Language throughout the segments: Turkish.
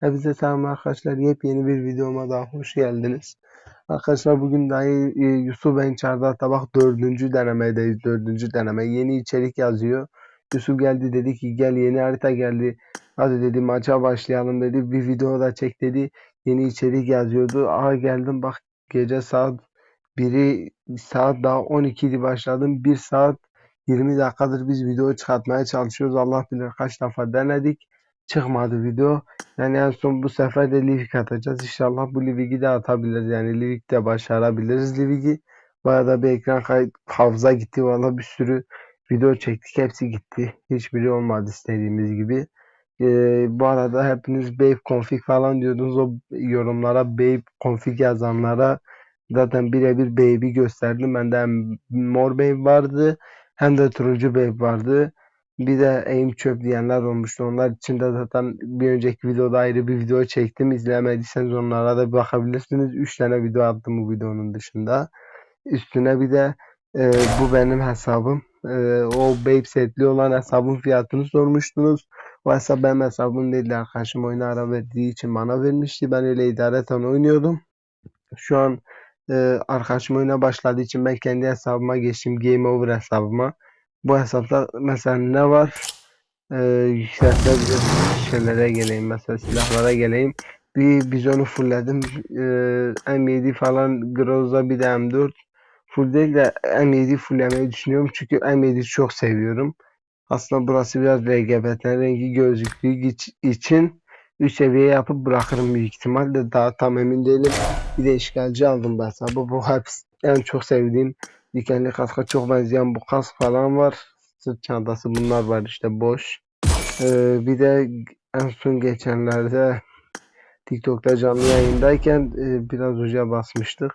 Hepinize selam arkadaşlar. Yepyeni bir videoma daha hoş geldiniz. Arkadaşlar bugün dahi e, Yusuf Ben Çardak Tabak dördüncü denemedeyiz. Dördüncü deneme. Yeni içerik yazıyor. Yusuf geldi dedi ki gel yeni harita geldi. Hadi dedi maça başlayalım dedi. Bir video da çek dedi. Yeni içerik yazıyordu. Aha geldim bak gece saat 1'i saat daha 12'di başladım. 1 saat 20 dakikadır biz video çıkartmaya çalışıyoruz. Allah bilir kaç defa denedik. Çıkmadı video. Yani en son bu sefer de Livik atacağız. İnşallah bu Livik'i de atabiliriz. Yani Livik de başarabiliriz Livik'i. Bayağı da bir ekran kayıt hafıza gitti. Valla bir sürü video çektik. Hepsi gitti. Hiçbiri olmadı istediğimiz gibi. Ee, bu arada hepiniz Babe config falan diyordunuz. O yorumlara Babe config yazanlara zaten birebir Babe'i gösterdim. Bende hem mor Babe vardı hem de turuncu Babe vardı. Bir de aim çöp diyenler olmuştu. Onlar için de zaten bir önceki videoda ayrı bir video çektim. İzlemediyseniz onlara da bakabilirsiniz. 3 tane video attım bu videonun dışında. Üstüne bir de e, bu benim hesabım. E, o Babe setli olan hesabın fiyatını sormuştunuz. O hesap benim hesabım değil. Arkadaşım oyuna ara verdiği için bana vermişti. Ben öyle idareten oynuyordum. Şu an e, arkadaşım oyuna başladığı için ben kendi hesabıma geçtim. Game Over hesabıma. Bu hesapta mesela ne var? Ee, yükseltilebilir şeylere geleyim. Mesela silahlara geleyim. Bir bizonu fullledim. Ee, M7 falan Groza bir de M4. Full değil de M7 fulllemeyi düşünüyorum. Çünkü M7 çok seviyorum. Aslında burası biraz LGBT rengi gözüktüğü iç- için 3 seviye yapıp bırakırım büyük ihtimalle. Daha tam emin değilim. Bir de işgalci aldım ben hesabı. Bu hepsi en çok sevdiğim dikenli kaska çok benzeyen bu kask falan var. Sırt çantası bunlar var işte boş. Ee, bir de en son geçenlerde TikTok'ta canlı yayındayken e, biraz uca basmıştık.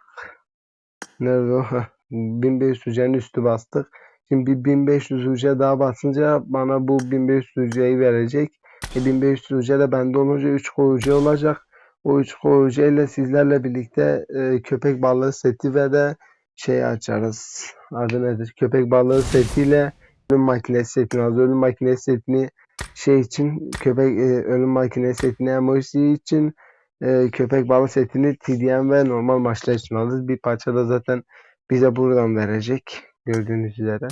Nerede o? Heh, 1500 ucanın üstü bastık. Şimdi bir 1500 uca daha basınca bana bu 1500 ucayı verecek. E 1500 uca da bende olunca 3 koyucu olacak. O 3 koyucu ile sizlerle birlikte e, köpek balığı seti ve de şey açarız. Adı nedir? Köpek balığı setiyle ölüm makinesi setini alacağız. Ölüm makinesi setini şey için köpek e, ölüm makinesi setini emoji için e, köpek balığı setini TDM ve normal maçlar için alırız. Bir parça da zaten bize buradan verecek. Gördüğünüz üzere.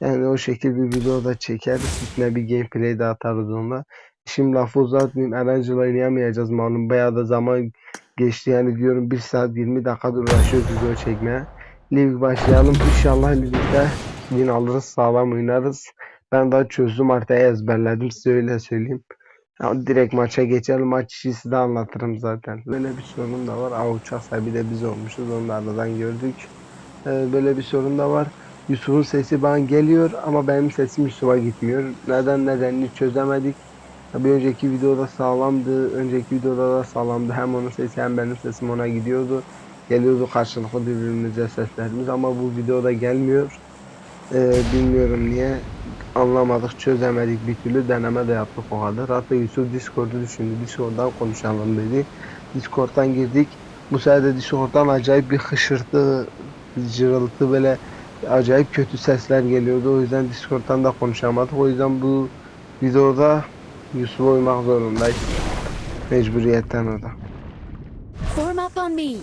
Yani o şekilde bir video da çekeriz. Üstüne bir gameplay de atarız onunla. Şimdi lafı uzatmayayım. Erencil'e oynayamayacağız malum. Bayağı da zaman geçti. Yani diyorum 1 saat 20 dakika uğraşıyoruz video çekmeye. Lig başlayalım. İnşallah ligde win alırız. Sağlam oynarız. Ben daha çözdüm haritayı ezberledim. Size öyle söyleyeyim. Ya direkt maça geçelim. Maç işi de anlatırım zaten. Böyle bir sorun da var. Uçak sahibi de biz olmuşuz. Onu da aradan gördük. Ee, böyle bir sorun da var. Yusuf'un sesi bana geliyor ama benim sesim Yusuf'a gitmiyor. Neden nedenini çözemedik. Bir önceki videoda sağlamdı. Önceki videoda da sağlamdı. Hem onun sesi hem benim sesim ona gidiyordu. Geliyordu karşılıklı birbirimize seslerimiz ama bu videoda gelmiyor. Ee, bilmiyorum niye anlamadık, çözemedik bir türlü deneme de yaptık o kadar. Hatta Yusuf Discord'u düşündü. Discord'dan konuşalım dedi. Discord'dan girdik. Bu sefer de Discord'dan acayip bir hışırtı, cırıltı böyle acayip kötü sesler geliyordu. O yüzden Discord'dan da konuşamadık. O yüzden bu videoda Yusuf'a uymak zorundayız. Mecburiyetten o da. Form up on me.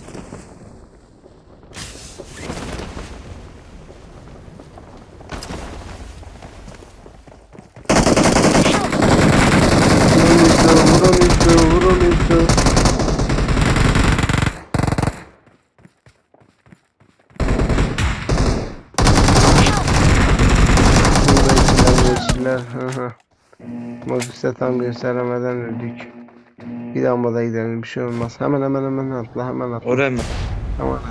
Mobise tam gösteremeden öldük. Bir daha da gidelim bir şey olmaz. Hemen hemen hemen atla hemen atla. Oraya mı? Hemen atla.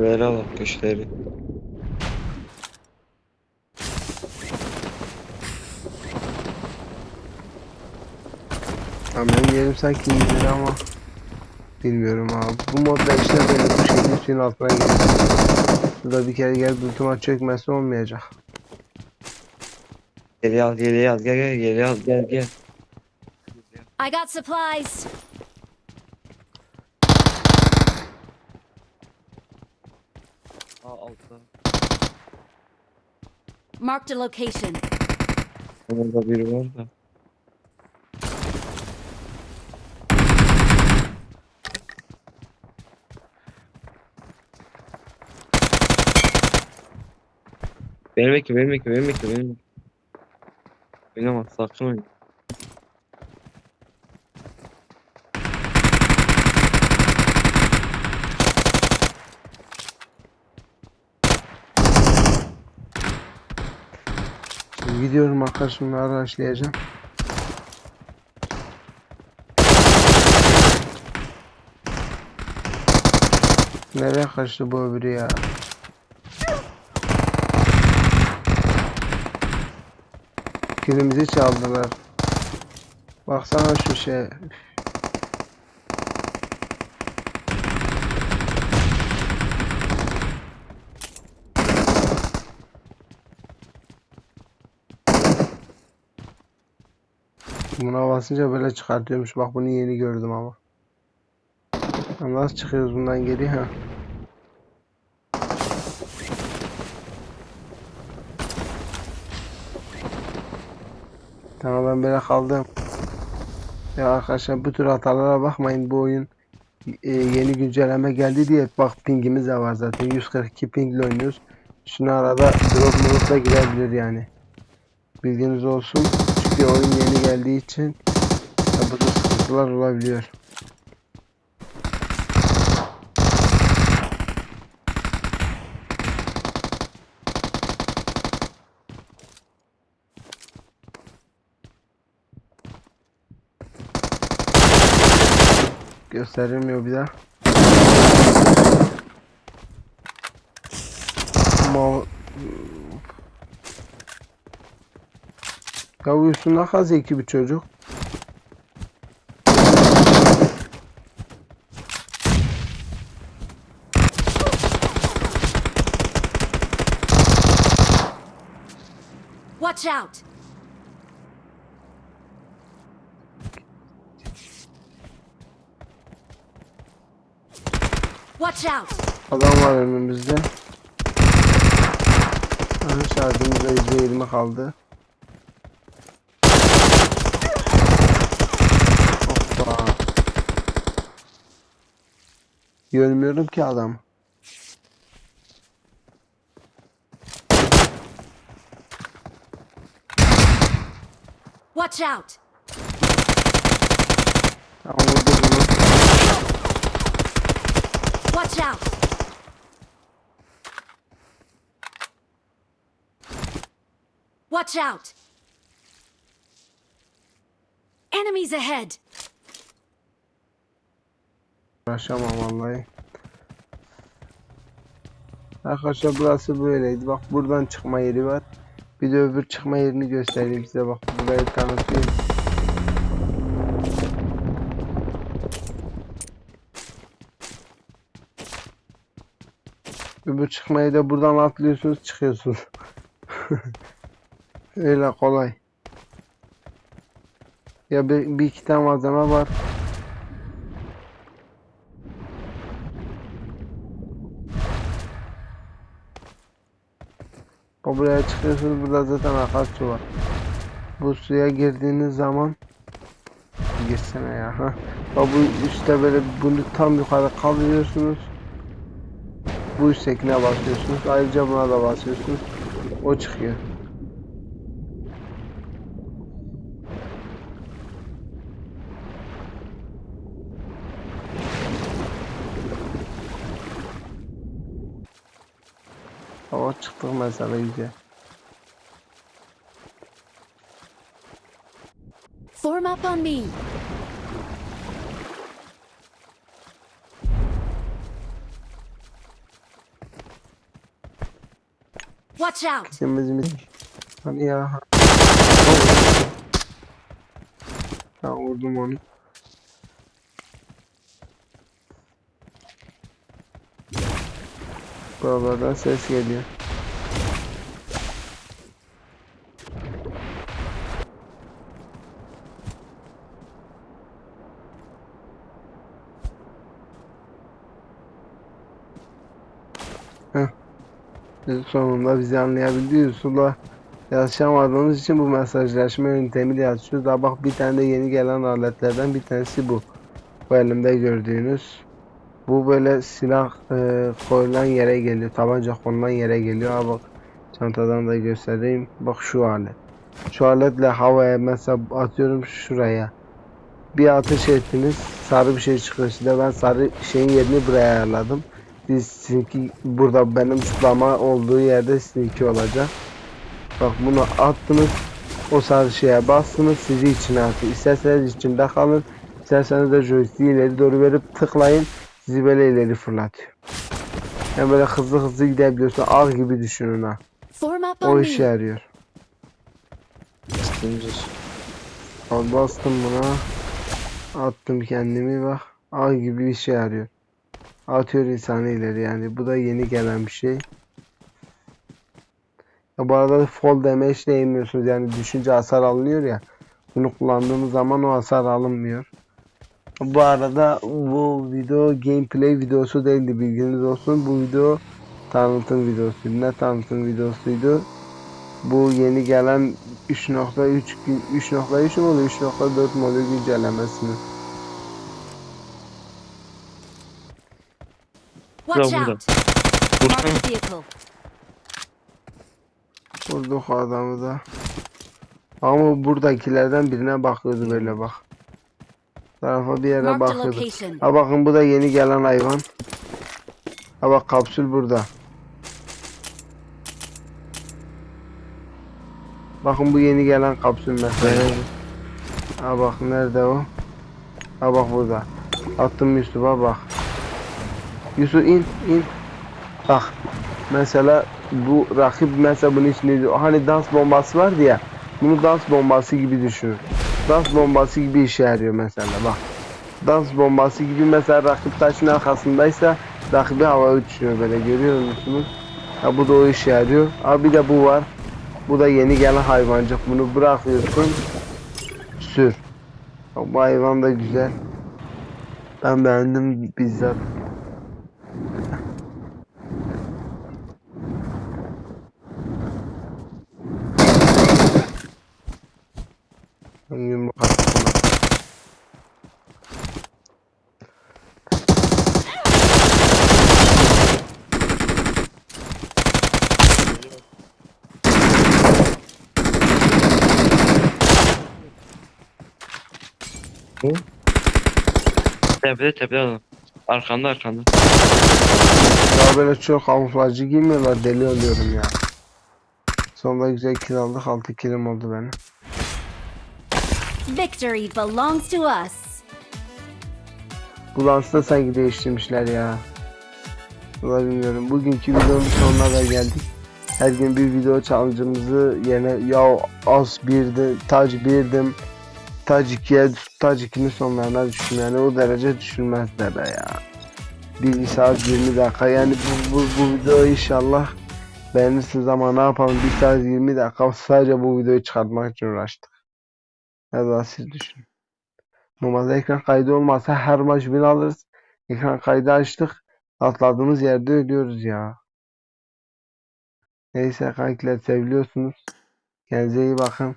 Ver al köşkleri. Ha, benim yerim sanki iyidir ama bilmiyorum abi. Bu modda işte böyle bu şekilde suyun altına geliyor. Burada bir kere gel bulutuma çökmesi olmayacak. Geri al geri al gel gel geri al gel gel. I got supplies. Aa altta. Marked a location. Orada biri var da. Benim bekle, benim bekle, benim bekle, benim bekle. Oynama, sakın oyna. Gidiyorum arkadaşımla araçlayacağım. Nereye kaçtı bu öbürü ya? Kilimizi çaldılar. Baksana şu şey. Buna basınca böyle çıkartıyormuş. Bak bunu yeni gördüm ama. Nasıl çıkıyoruz bundan geri ha? Ben böyle kaldım. Ya arkadaşlar bu tür hatalara bakmayın. Bu oyun e, yeni güncelleme geldi diye bak pingimiz de var zaten. 142 pingle oynuyoruz. Şunu arada drop drop da girebilir yani. Bilginiz olsun. Çünkü oyun yeni geldiği için ya bu tür sıkıntılar olabiliyor. Gösterilmiyor bir daha. Ma ya bu Yusuf ne kadar zeki bir çocuk. Watch out. Watch out. Adam var önümüzde. Aha, Şarjımızda %20 kaldı. Hoppa. Görmüyorum ki adam. Watch out. Watch out. Watch out. Enemies ahead. Uğraşamam vallahi. Arkadaşlar burası böyleydi. Bak buradan çıkma yeri var. Bir de öbür çıkma yerini göstereyim size. Bak burayı tanıtıyorum. Öbür çıkmayı da buradan atlıyorsunuz çıkıyorsunuz. Öyle kolay. Ya bir, bir iki tane malzeme var. O buraya çıkıyorsunuz burada zaten akarsu var. Bu suya girdiğiniz zaman girsene ya ha. Bu üstte böyle bunu tam yukarı kaldırıyorsunuz. Bu üsttekine basıyorsunuz. Ayrıca buna da basıyorsunuz. O çıkıyor. O çıktık mesela iyice. Form up on me. Watch out. Kimimiz mi? Hani ya. Ben vurdum onu. Buralardan ses geliyor. Sonunda bizi anlayabildi. Yusuf'la yazışamadığımız için bu mesajlaşma yöntemiyle yazışıyoruz. Daha bak bir tane de yeni gelen aletlerden bir tanesi bu. Bu elimde gördüğünüz. Bu böyle silah e, koyulan yere geliyor. Tabanca konulan yere geliyor. Ha bak çantadan da göstereyim. Bak şu alet. Şu aletle havaya mesela atıyorum şuraya. Bir ateş ettiniz. Sarı bir şey çıkıyor size. Ben sarı şeyin yerini buraya ayarladım. Siz sizinki burada benim zıplama olduğu yerde sizinki olacak. Bak bunu attınız. O sarı şeye bastınız. Sizi içine atıyor. İsterseniz içinde kalın. İsterseniz de joystick'i ileri doğru verip tıklayın. Sizi böyle ileri fırlatıyor. Yani böyle hızlı hızlı gidebiliyorsun. Ağ gibi düşünün ha. O işe yarıyor. Zincir. Al bastım buna. Attım kendimi bak. Ağ gibi bir işe yarıyor. Atıyor insanı ileri yani. Bu da yeni gelen bir şey. Ya bu arada fall damage de yemiyorsunuz. Yani düşünce hasar alınıyor ya. Bunu kullandığımız zaman o hasar alınmıyor. Bu arada bu video gameplay videosu değildi bilginiz olsun. Bu video tanıtım videosuydu. Ne tanıtım videosuydu? Bu yeni gelen 3.3 gün 3.3 mü oluyor? 3.4 mu oluyor güncellemesini. Watch burada. out. Mark Vursana. the vehicle. Vurduk adamı da. Ama buradakilerden birine bakıyordu böyle bak. Tarafa bir yere bakıyordu. Ha bakın bu da yeni gelen hayvan. Ha bak kapsül burada. Bakın bu yeni gelen kapsül mesela. Ha bak nerede o? Ha bak burada. Attım Yusuf'a bak. Yusuf in in. Bak. Mesela bu rakip mesela bunun içinde hani dans bombası vardı ya. Bunu dans bombası gibi düşünün. Dans bombası gibi işe yarıyor mesela bak. Dans bombası gibi mesela rakip taşın arkasındaysa rakibi havaya uçuyor böyle görüyor musunuz? Ha bu da o işe yarıyor. Ha bir de bu var. Bu da yeni gelen hayvancık. Bunu bırakıyorsun. Sür. Bu hayvan da güzel. Ben beğendim bizzat. Ben yumruk attım ona. Tepede tepede adam. Arkanda arkanda. Ya böyle çok kamuflajcı giymiyorlar deli oluyorum ya. Sonunda güzel kill aldık 6 killim oldu benim. Victory belongs to us. Bu dansı da sanki değiştirmişler ya. Valla bilmiyorum. Bugünkü videonun sonuna da geldik. Her gün bir video challenge'ımızı yerine ya az birdi, tac birdim, tac 2'ye, tac 2'nin sonlarına düştüm yani o derece düşülmez de be ya. 1 saat 20 dakika yani bu, bu, bu video inşallah beğenirsiniz ama ne yapalım 1 saat 20 dakika sadece bu videoyu çıkartmak için uğraştık. Ya da siz düşünün. Normalde ekran kaydı olmasa her maç win alırız. Ekran kaydı açtık. Atladığımız yerde ölüyoruz ya. Neyse kankiler seviliyorsunuz. Kendinize iyi bakın.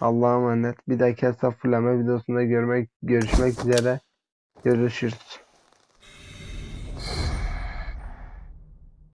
Allah'a emanet. Bir dahaki hesap fulleme videosunda görmek görüşmek üzere. Görüşürüz.